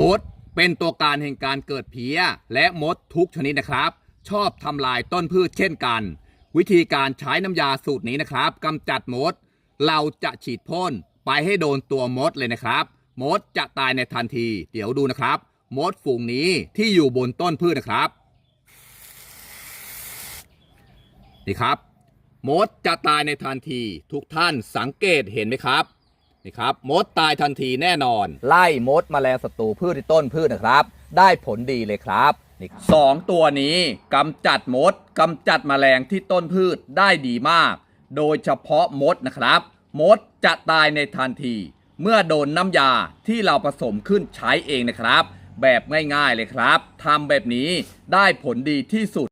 มดเป็นตัวการแห่งการเกิดเพี้ยและมดทุกชนิดนะครับ ชอบทำลายต้นพืชเช่นกัน วิธีการใช้น้ำยาสูตรนี้นะครับกำจัดมด เราจะฉีดพ่นไปให้โดนตัวมดเลยนะครับ มดจะตายในทันที เดี๋ยวดูนะครับ มดฝูงนี้ที่อยู่บนต้นพืชนะครับนี่ครับ มดจะตายในทันทีทุกท่านสังเกตเห็นไหมครับ นี่ครับมดตายทันทีแน่นอน ไล่มดมแมลงศัตรูพืชที่ต้นพืชนะครับ ได้ผลดีเลยครับนี่สองตัวนี้กำจัดมดกำจัดแมลงที่ต้นพืชได้ดีมาก โดยเฉพาะมดนะครับ มดจะตายในทันที เมื่อโดนน้ำยาที่เราผสมขึ้นใช้เองนะครับ แบบง่ายๆเลยครับทำแบบนี้ได้ผลดีที่สุด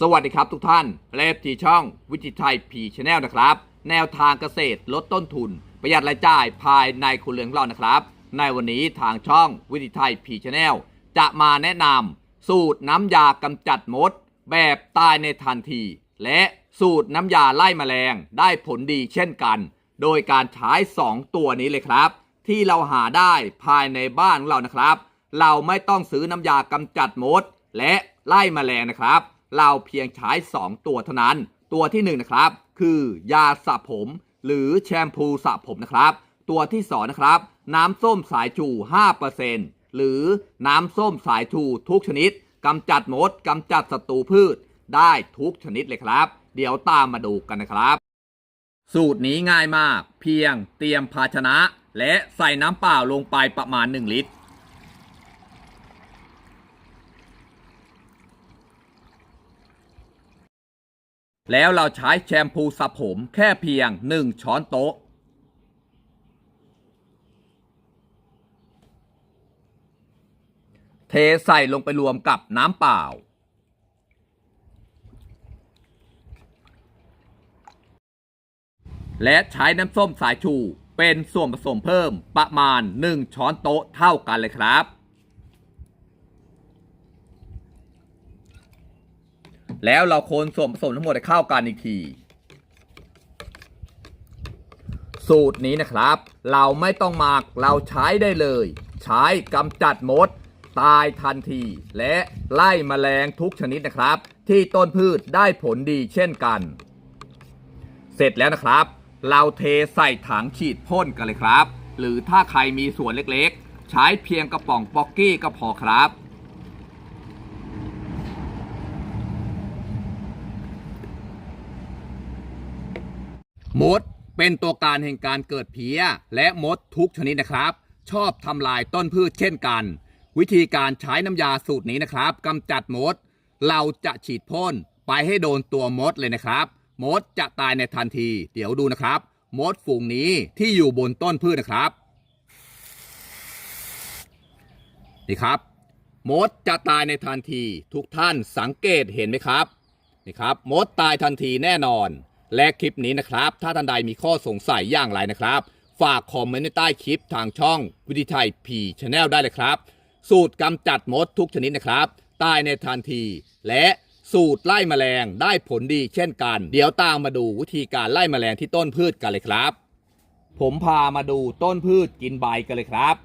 สวัสดีครับทุกท่านแปลบที่ช่องวิจิตรไทยพีชแนลนะครับ แนวทางเกษตรลดต้นทุน ประหยัดรายจ่ายภายในครัวเรือนของเรานะครับ ในวันนี้ทางช่องวิจิตรไทยพีชแนลจะมาแนะนำสูตรน้ำยากำจัดมด แบบตายในทันที และสูตรน้ำยาไล่แมลงได้ผลดีเช่นกัน โดยการใช้ 2 ตัวนี้เลยครับ ที่เราหาได้ภายในบ้านของเรานะครับ เราไม่ต้องซื้อน้ำยากำจัดมด และไล่แมลงนะครับ เราเพียงใช้ 2 ตัวเท่านั้น ตัวที่1นะครับคือยาสระผม หรือแชมพูสระผมนะครับ ตัวที่2นะครับ น้ำส้มสายชู 5%หรือน้ำส้มสายชูทุกชนิดกำจัดมดกำจัดศัตรูพืชได้ทุกชนิดเลยครับ เดี๋ยวตามมาดูกันนะครับ สูตรนี้ง่ายมาก เพียงเตรียมภาชนะ และใส่น้ำเปล่าลงไปประมาณ 1 ลิตร แล้วเราใช้แชมพูสระผมแค่เพียง 1 ช้อนโต๊ะ เทใส่ลงไปรวมกับน้ำเปล่า และใช้น้ำส้มสายชูเป็นส่วนผสมเพิ่มประมาณ 1 ช้อนโต๊ะเท่ากันเลยครับ แล้วเราคนส่วนผสมทั้งหมดให้เข้ากันอีกที สูตรนี้นะครับ เราไม่ต้องหมักเราใช้ได้เลย ใช้กำจัดมด ตายทันที และไล่แมลงทุกชนิดนะครับ ที่ต้นพืชได้ผลดีเช่นกัน เสร็จแล้วนะครับ เราเทใส่ถังฉีดพ่นกันเลยครับ หรือถ้าใครมีสวนเล็กๆ ใช้เพียงกระป๋องป๊อกกี้ก็พอครับ มดเป็นตัวการแห่งการเกิดเพี้ยและมดทุกชนิดนะครับ ชอบทำลายต้นพืชเช่นกัน วิธีการใช้น้ำยาสูตรนี้นะครับกำจัดมด เราจะฉีดพ่นไปให้โดนตัวมดเลยนะครับ มดจะตายในทันที เดี๋ยวดูนะครับ มดฝูงนี้ที่อยู่บนต้นพืชนะครับนี่ครับ มดจะตายในทันทีทุกท่านสังเกตเห็นไหมครับนี่ครับ มดตายทันทีแน่นอน และคลิปนี้นะครับ ถ้าท่านใดมีข้อสงสัยอย่างไรนะครับ ฝากคอมเมนต์ในใต้คลิปทางช่องวิธีไทยพีชแนลได้เลยครับ สูตรกำจัดมดทุกชนิดนะครับ ตายในทันที และสูตรไล่แมลงได้ผลดีเช่นกัน เดี๋ยวตามมาดูวิธีการไล่แมลงที่ต้นพืชกันเลยครับ ผมพามาดูต้นพืชกินใบกันเลยครับ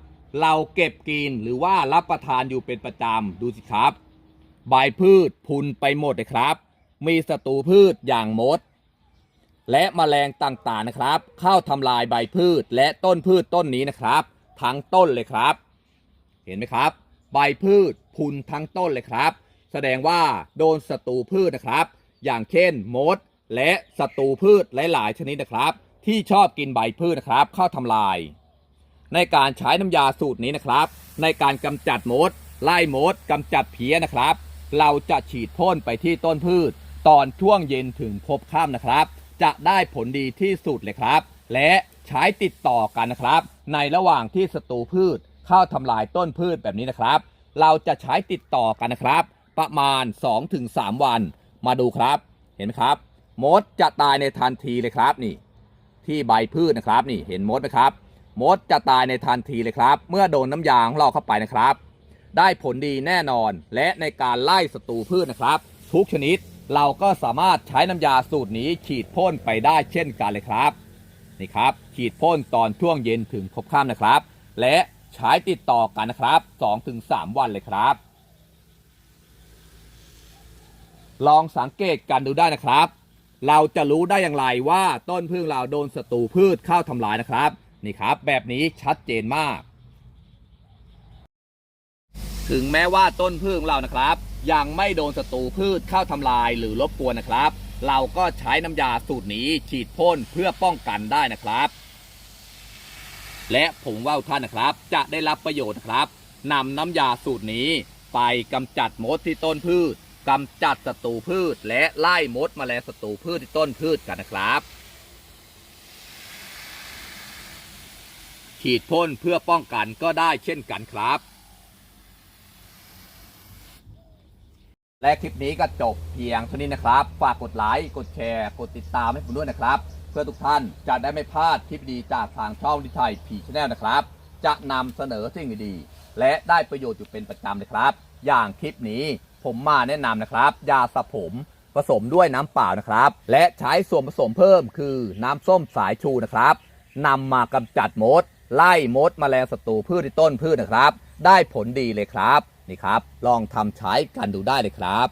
เราเก็บกินหรือว่ารับประทานอยู่เป็นประจำดูสิครับ ใบพืชพุนไปหมดเลยครับ มีศัตรูพืชอย่างมด และแมลงต่างๆนะครับ เข้าทำลายใบพืชและต้นพืชต้นนี้นะครับ ทั้งต้นเลยครับ เห็นไหมครับ ใบพืชพุนทั้งต้นเลยครับ แสดงว่าโดนศัตรูพืชนะครับ อย่างเช่นมด และศัตรูพืชหลายๆชนิดนะครับ ที่ชอบกินใบพืชนะครับ เข้าทำลาย ในการใช้น้ำยาสูตรนี้นะครับ ในการกำจัดมด ไล่มดกำจัดเพี้ยนะครับ เราจะฉีดพ่นไปที่ต้นพืช ตอนช่วงเย็นถึงพบค่ำนะครับ จะได้ผลดีที่สุดเลยครับ และใช้ติดต่อกันนะครับ ในระหว่างที่ศัตรูพืชเข้าทำลายต้นพืชแบบนี้นะครับ เราจะใช้ติดต่อกันนะครับ ประมาณ 2-3 วัน มาดูครับ เห็นไหมครับ มดจะตายในทันทีเลยครับนี่ ที่ใบพืชนะครับนี่เห็นมดไหมครับ มดจะตายในทันทีเลยครับ เมื่อโดนน้ำยาของเราเข้าไปนะครับ ได้ผลดีแน่นอนและในการไล่ศัตรูพืชนะครับ ทุกชนิด เราก็สามารถใช้น้ำยาสูตรนี้ฉีดพ่นไปได้เช่นกันเลยครับนี่ครับ ฉีดพ่นตอนช่วงเย็นถึงพบค่ำนะครับ และใช้ติดต่อกันนะครับ 2-3 วันเลยครับ ลองสังเกตกันดูได้นะครับ เราจะรู้ได้อย่างไรว่าต้นพึ่งเราโดนศัตรูพืชเข้าทำลายนะครับนี่ครับ แบบนี้ชัดเจนมาก ถึงแม้ว่าต้นพึ่งเรานะครับ ยังไม่โดนศัตรูพืชเข้าทำลายหรือรบกวนนะครับ เราก็ใช้น้ำยาสูตรนี้ฉีดพ่นเพื่อป้องกันได้นะครับ และผมว่าท่านนะครับ จะได้รับประโยชน์นะครับนำน้ำยาสูตรนี้ไปกำจัดมดที่ต้นพืชกำจัดศัตรูพืช และไล่มดแมลงศัตรูพืชที่ต้นพืชกันนะครับฉีดพ่นเพื่อป้องกันก็ได้เช่นกันครับ และคลิปนี้ก็จบเพียงเท่านี้นะครับ ฝากกดไลค์ กดแชร์ กดติดตามให้ผมด้วยนะครับ เพื่อทุกท่านจะได้ไม่พลาดคลิปดีจากทางช่องดิไทยพีชแนลนะครับ จะนำเสนอสิ่งดีๆและได้ประโยชน์อยู่เป็นประจำเลยครับ อย่างคลิปนี้ผมมาแนะนำนะครับ ยาสระผมผสมด้วยน้ำเปล่านะครับ และใช้ส่วนผสมเพิ่มคือน้ำส้มสายชูนะครับนำมากำจัดมด ไล่มดแมลงศัตรูพืชที่ต้นพืชนะครับ ได้ผลดีเลยครับ นี่ครับ ลองทำใช้กันดูได้เลยครับ